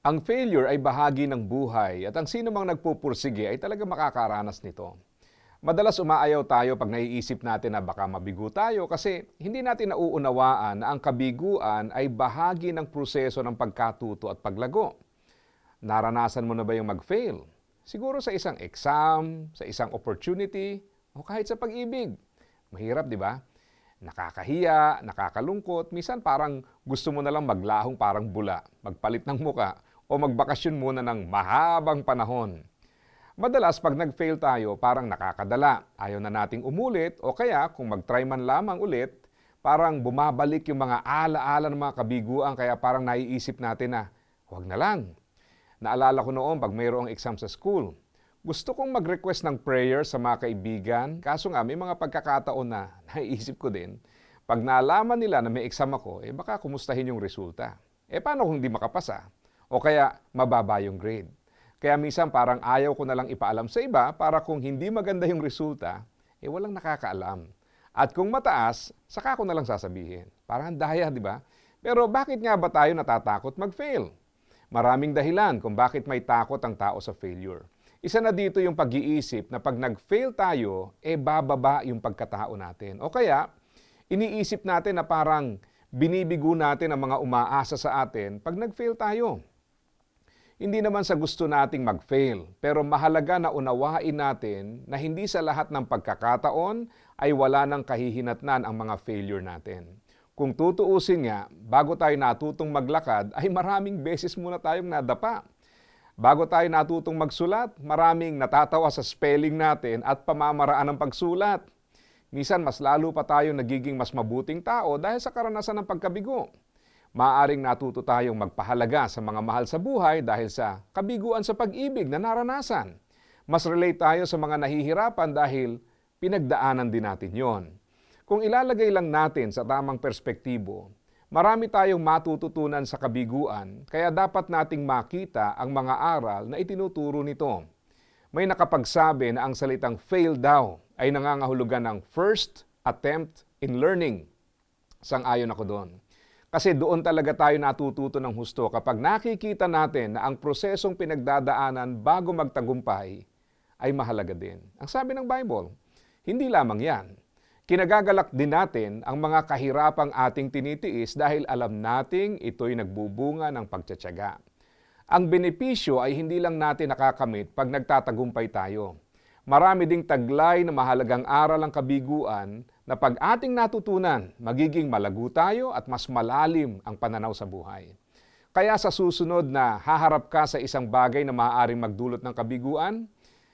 Ang failure ay bahagi ng buhay at ang sino mang nagpupursige ay talaga makakaranas nito. Madalas umaayaw tayo pag naiisip natin na baka mabigo tayo kasi hindi natin nauunawaan na ang kabiguan ay bahagi ng proseso ng pagkatuto at paglago. Naranasan mo na ba yung mag-fail? Siguro sa isang exam, sa isang opportunity, o kahit sa pag-ibig. Mahirap, di ba? Nakakahiya, nakakalungkot, minsan parang gusto mo na lang maglahong parang bula, magpalit ng muka, o magbakasyon muna ng mahabang panahon. Madalas pag nag-fail tayo, parang nakakadala. Ayaw na nating umulit o kaya kung mag-try man lamang ulit, parang bumabalik yung mga alaala ng mga kabiguan kaya parang naiisip natin na, huwag na lang. Naalala ko noon pag mayroong exam sa school, gusto kong mag-request ng prayer sa mga kaibigan, kaso nga may mga pagkakataon na naiisip ko din, pag naalaman nila na may exam ako, eh baka kumustahin yung resulta. Eh paano kung hindi makapasa? O kaya mababa yung grade? Kaya minsan parang ayaw ko na lang ipaalam sa iba para kung hindi maganda yung resulta, eh walang nakakaalam. At kung mataas, saka ko na lang sasabihin. Parang daya, di ba? Pero bakit nga ba tayo natatakot mag-fail? Maraming dahilan kung bakit may takot ang tao sa failure. Isa na dito yung pag-iisip na pag nag-fail tayo, eh bababa yung pagkatao natin. O kaya, iniisip natin na parang binibigo natin ang mga umaasa sa atin pag nag-fail tayo. Hindi naman sa gusto nating mag-fail, pero mahalaga na unawain natin na hindi sa lahat ng pagkakataon ay wala ng kahihinatnan ang mga failure natin. Kung tutuusin nga, bago tayo natutong maglakad, ay maraming beses muna tayong nadapa. Bago tayo natutong magsulat, maraming natatawa sa spelling natin at pamamaraan ng pagsulat. Misan mas lalo pa tayo nagiging mas mabuting tao dahil sa karanasan ng pagkabigo maaring natuto tayong magpahalaga sa mga mahal sa buhay dahil sa kabiguan sa pag-ibig na naranasan. Mas relate tayo sa mga nahihirapan dahil pinagdaanan din natin yon. Kung ilalagay lang natin sa tamang perspektibo, marami tayong matututunan sa kabiguan kaya dapat nating makita ang mga aral na itinuturo nito. May nakapagsabi na ang salitang fail daw ay nangangahulugan ng first attempt in learning. Sang-ayon ako doon. Kasi doon talaga tayo natututo ng husto kapag nakikita natin na ang prosesong pinagdadaanan bago magtagumpay ay mahalaga din. Ang sabi ng Bible, hindi lamang yan. Kinagagalak din natin ang mga kahirapang ating tinitiis dahil alam nating ito'y nagbubunga ng pagtsatsaga. Ang benepisyo ay hindi lang natin nakakamit pag nagtatagumpay tayo. Marami ding taglay na mahalagang aral ang kabiguan na pag ating natutunan, magiging malago tayo at mas malalim ang pananaw sa buhay. Kaya sa susunod na haharap ka sa isang bagay na maaaring magdulot ng kabiguan,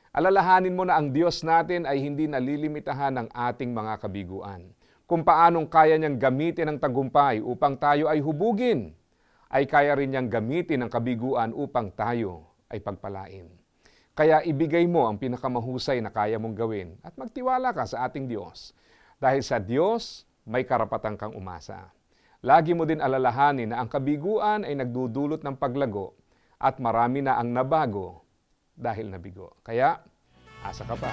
alalahanin mo na ang Diyos natin ay hindi nalilimitahan ng ating mga kabiguan. Kung paanong kaya niyang gamitin ang tagumpay upang tayo ay hubugin, ay kaya rin niyang gamitin ang kabiguan upang tayo ay pagpalain. Kaya ibigay mo ang pinakamahusay na kaya mong gawin at magtiwala ka sa ating Diyos dahil sa Diyos, may karapatan kang umasa. Lagi mo din alalahanin na ang kabiguan ay nagdudulot ng paglago at marami na ang nabago dahil nabigo. Kaya, asa ka pa.